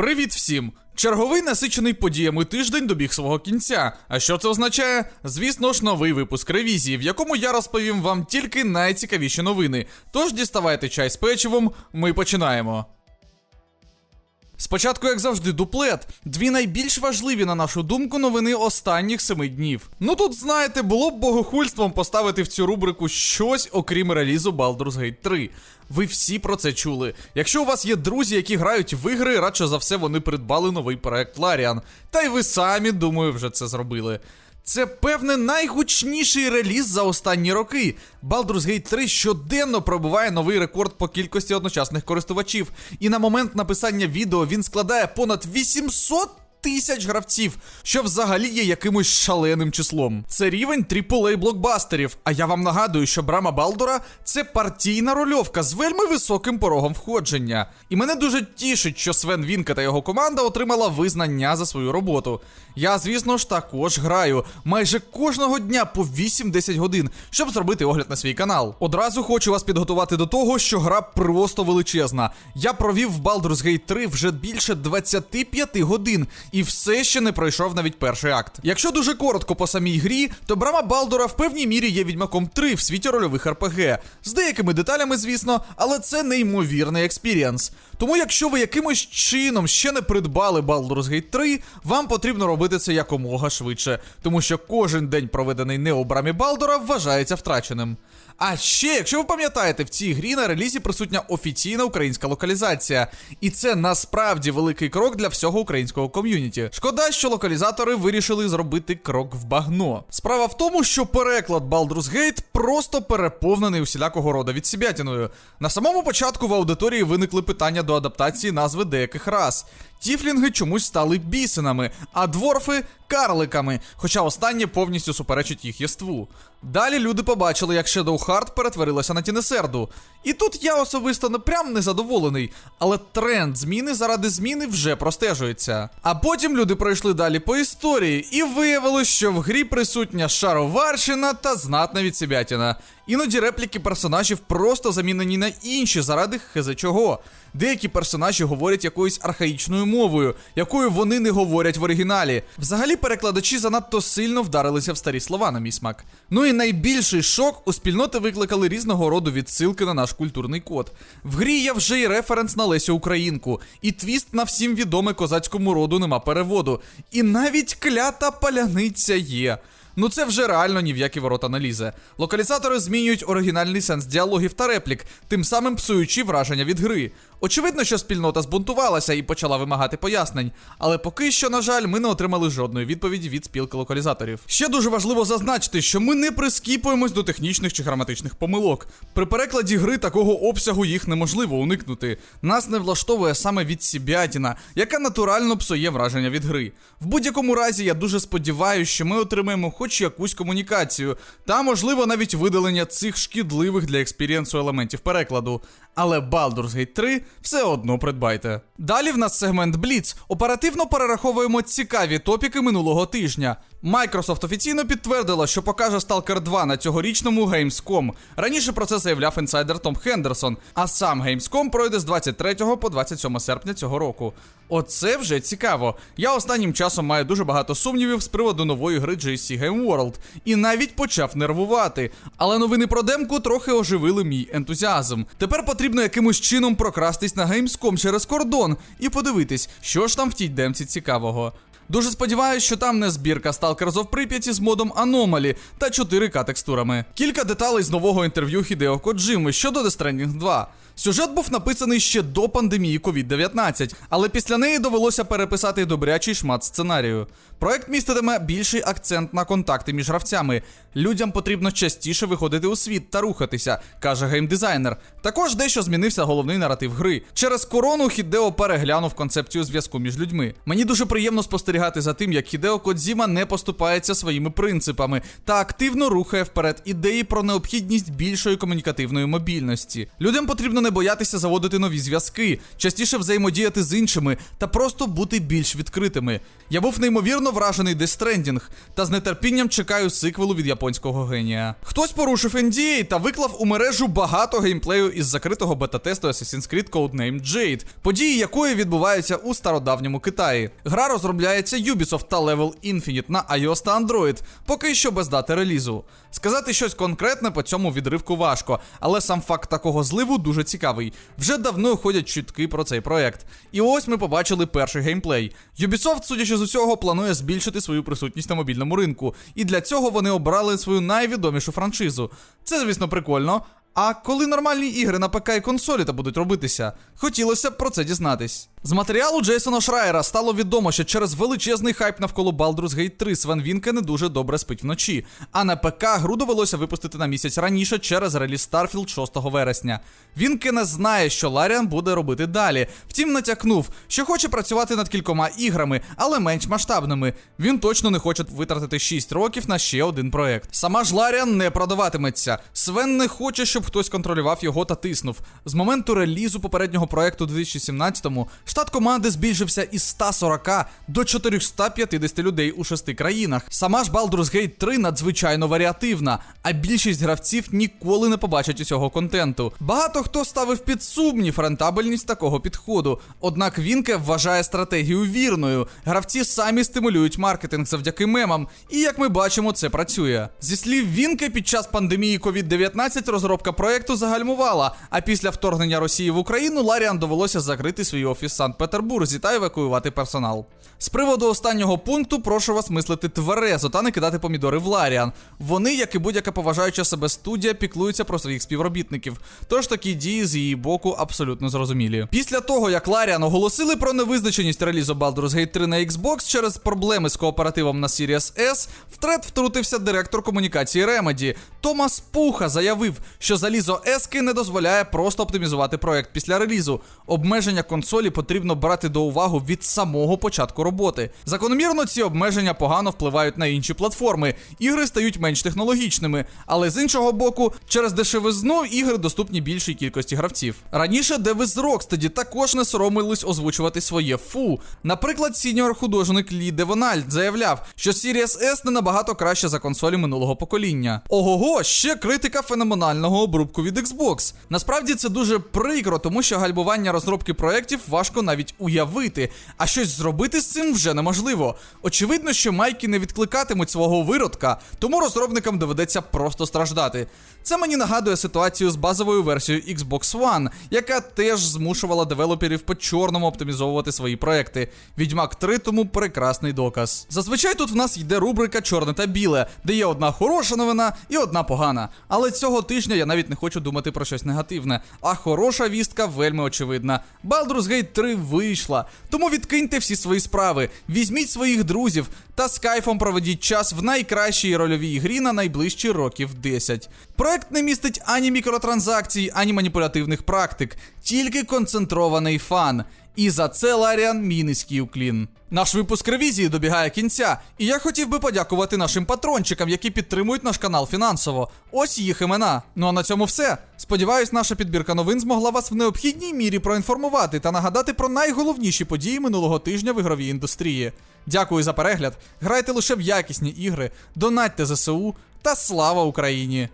Привіт всім! Черговий насичений подіями тиждень добіг свого кінця. А що це означає? Звісно ж, новий випуск ревізії, в якому я розповім вам тільки найцікавіші новини. Тож діставайте чай з печивом, ми починаємо. Спочатку, як завжди, дуплет. Дві найбільш важливі, на нашу думку, новини останніх семи днів. Ну тут, знаєте, було б богохульством поставити в цю рубрику щось, окрім релізу Baldur's Gate 3. Ви всі про це чули. Якщо у вас є друзі, які грають в ігри, радше за все вони придбали новий проект Ларіан. Та й ви самі, думаю, вже це зробили. Це, певне, найгучніший реліз за останні роки. Baldur's Gate 3 щоденно пробиває новий рекорд по кількості одночасних користувачів. І на момент написання відео він складає понад 800 тисяч гравців, що взагалі є якимось шаленим числом. Це рівень AAA блокбастерів. А я вам нагадую, що Брама Балдора це партійна рольовка з вельми високим порогом входження. І мене дуже тішить, що Свен Вінка та його команда отримала визнання за свою роботу. Я, звісно ж, також граю майже кожного дня по 8-10 годин, щоб зробити огляд на свій канал. Одразу хочу вас підготувати до того, що гра просто величезна. Я провів в Baldur's Gate 3 вже більше 25 годин і все ще не пройшов навіть перший акт. Якщо дуже коротко по самій грі, то Брама Балдора в певній мірі є відьмаком 3 в світі рольових РПГ. З деякими деталями, звісно, але це неймовірний експірієнс. Тому, якщо ви якимось чином ще не придбали Baldur's Gate 3, вам потрібно робити це якомога швидше, тому що кожен день, проведений не у брамі Балдора, вважається втраченим. А ще, якщо ви пам'ятаєте, в цій грі на релізі присутня офіційна українська локалізація, і це насправді великий крок для всього українського ком'юніті. Шкода, що локалізатори вирішили зробити крок в багно. Справа в тому, що переклад Baldur's Gate просто переповнений усілякого роду відсібятіною. На самому початку в аудиторії виникли питання до адаптації назви деяких рас. Тіфлінги чомусь стали бісенами, а дворфи карликами, хоча останнє повністю суперечить їх єству. Далі люди побачили, як Shadow Heart перетворилася на Тінесерду. І тут я особисто не прям незадоволений, але тренд зміни заради зміни вже простежується. А потім люди пройшли далі по історії, і виявилось, що в грі присутня шароварщина та знатна відсібятіна. Іноді репліки персонажів просто замінені на інші заради хизи чого. Деякі персонажі говорять якоюсь архаїчною мовою, якою вони не говорять в оригіналі. Взагалі, перекладачі занадто сильно вдарилися в старі слова, на мій смак. Ну і найбільший шок у спільноти викликали різного роду відсилки на наш культурний код. В грі є вже й референс на Лесю Українку, і твіст на всім відомий козацькому роду нема переводу. І навіть клята паляниця є. Ну це вже реально ні в які ворота не лізе. Локалізатори змінюють оригінальний сенс діалогів та реплік, тим самим псуючи враження від гри. Очевидно, що спільнота збунтувалася і почала вимагати пояснень, але поки що, на жаль, ми не отримали жодної відповіді від спілки локалізаторів. Ще дуже важливо зазначити, що ми не прискіпуємось до технічних чи граматичних помилок. При перекладі гри такого обсягу їх неможливо уникнути. Нас не влаштовує саме відсібятіна, яка натурально псує враження від гри. В будь-якому разі, я дуже сподіваюся, що ми отримаємо хоч якусь комунікацію, та можливо навіть видалення цих шкідливих для експірієнсу елементів перекладу. Але Baldur's Gate 3 все одно придбайте. Далі в нас сегмент Бліц. Оперативно перераховуємо цікаві топіки минулого тижня. Microsoft офіційно підтвердила, що покаже Stalker 2 на цьогорічному Gamescom. Раніше про це заявляв інсайдер Том Хендерсон, а сам Gamescom пройде з 23 по 27 серпня цього року. Оце вже цікаво. Я останнім часом маю дуже багато сумнівів з приводу нової гри GSC Game World і навіть почав нервувати. Але новини про демку трохи оживили мій ентузіазм. Тепер потрібно якимось чином прокрастись на Gamescom через кордон і подивитись, що ж там в тій демці цікавого. Дуже сподіваюсь, що там не збірка Stalkers of Прип'яті з модом Anomaly та 4К текстурами. Кілька деталей з нового інтерв'ю Хідео Коджими щодо Death Stranding 2. Сюжет був написаний ще до пандемії COVID-19, але після неї довелося переписати добрячий шмат сценарію. Проект міститиме більший акцент на контакти між гравцями. Людям потрібно частіше виходити у світ та рухатися, каже геймдизайнер. Також дещо змінився головний наратив гри. Через корону Хідео переглянув концепцію зв'язку між людьми. Мені дуже приємно спостерігати спостерігати за тим, як Хідео Кодзіма не поступається своїми принципами та активно рухає вперед ідеї про необхідність більшої комунікативної мобільності. Людям потрібно не боятися заводити нові зв'язки, частіше взаємодіяти з іншими та просто бути більш відкритими. Я був неймовірно вражений Stranding та з нетерпінням чекаю сиквелу від японського генія. Хтось порушив NDA та виклав у мережу багато геймплею із закритого бета-тесту Assassin's Creed Codename Jade, події якої відбуваються у стародавньому Китаї. Гра розробляється Ubisoft та Level Infinite на iOS та Android, поки що без дати релізу. Сказати щось конкретне по цьому відривку важко, але сам факт такого зливу дуже цікавий. Вже давно ходять чутки про цей проект. І ось ми побачили перший геймплей. Ubisoft, судячи з усього, планує збільшити свою присутність на мобільному ринку, і для цього вони обрали свою найвідомішу франшизу. Це, звісно, прикольно. А коли нормальні ігри на ПК і консолі та будуть робитися, хотілося б про це дізнатись. З матеріалу Джейсона Шрайера стало відомо, що через величезний хайп навколо Baldur's Gate 3 Свен Вінке не дуже добре спить вночі. А на ПК гру довелося випустити на місяць раніше через реліз Starfield 6 вересня. Вінке не знає, що Ларіан буде робити далі. Втім, натякнув, що хоче працювати над кількома іграми, але менш масштабними. Він точно не хоче витратити 6 років на ще один проект. Сама ж Ларіан не продаватиметься. Свен не хоче, щоб хтось контролював його та тиснув. З моменту релізу попереднього проекту у 2017-му штат команди збільшився із 140 до 450 людей у шести країнах. Сама ж Baldur's Gate 3 надзвичайно варіативна, а більшість гравців ніколи не побачать усього контенту. Багато хто ставив під сумнів рентабельність такого підходу. Однак Вінке вважає стратегію вірною. Гравці самі стимулюють маркетинг завдяки мемам, і як ми бачимо, це працює. Зі слів Вінке, під час пандемії COVID-19 розробка проекту загальмувала. А після вторгнення Росії в Україну Ларіан довелося закрити свій офіс Санкт-Петербурзі та евакуювати персонал. З приводу останнього пункту прошу вас мислити тверезо та не кидати помідори в Ларіан. Вони, як і будь-яка поважаюча себе студія, піклуються про своїх співробітників. Тож такі дії з її боку абсолютно зрозумілі. Після того, як Ларіан оголосили про невизначеність релізу Baldur's Gate 3 на Xbox через проблеми з кооперативом на Series S, в трет втрутився директор комунікації Remedy. Томас Пуха заявив, що залізо Ески не дозволяє просто оптимізувати проект після релізу. Обмеження консолі потрібно брати до уваги від самого початку роботи. Закономірно, ці обмеження погано впливають на інші платформи. Ігри стають менш технологічними, але з іншого боку, через дешевизну ігри доступні більшій кількості гравців. Раніше деви з Rocksteady також не соромились озвучувати своє фу. Наприклад, сіньор художник Лі Девональд заявляв, що Series S не набагато краще за консолі минулого покоління. Ого, ще критика феноменального обрубку від Xbox. Насправді це дуже прикро, тому що гальмування розробки проєктів важко навіть уявити, а щось зробити з цим вже неможливо. Очевидно, що майки не відкликатимуть свого виродка, тому розробникам доведеться просто страждати. Це мені нагадує ситуацію з базовою версією Xbox One, яка теж змушувала девелоперів по чорному оптимізовувати свої проекти. Відьмак 3 тому прекрасний доказ. Зазвичай тут в нас йде рубрика Чорне та біле, де є одна хороша новина і одна погана. Але цього тижня я навіть не хочу думати про щось негативне. А хороша вістка вельми очевидна. Baldur's Gate 3 вийшла. Тому відкиньте всі свої справи, візьміть своїх друзів та з кайфом проведіть час в найкращій рольовій грі на найближчі років 10. Проект не містить ані мікротранзакцій, ані маніпулятивних практик, тільки концентрований фан. І за це Ларіан мій низький уклін. Наш випуск ревізії добігає кінця, і я хотів би подякувати нашим патрончикам, які підтримують наш канал фінансово. Ось їх імена. Ну а на цьому все. Сподіваюсь, наша підбірка новин змогла вас в необхідній мірі проінформувати та нагадати про найголовніші події минулого тижня в ігровій індустрії. Дякую за перегляд. Грайте лише в якісні ігри, донатьте ЗСУ та слава Україні!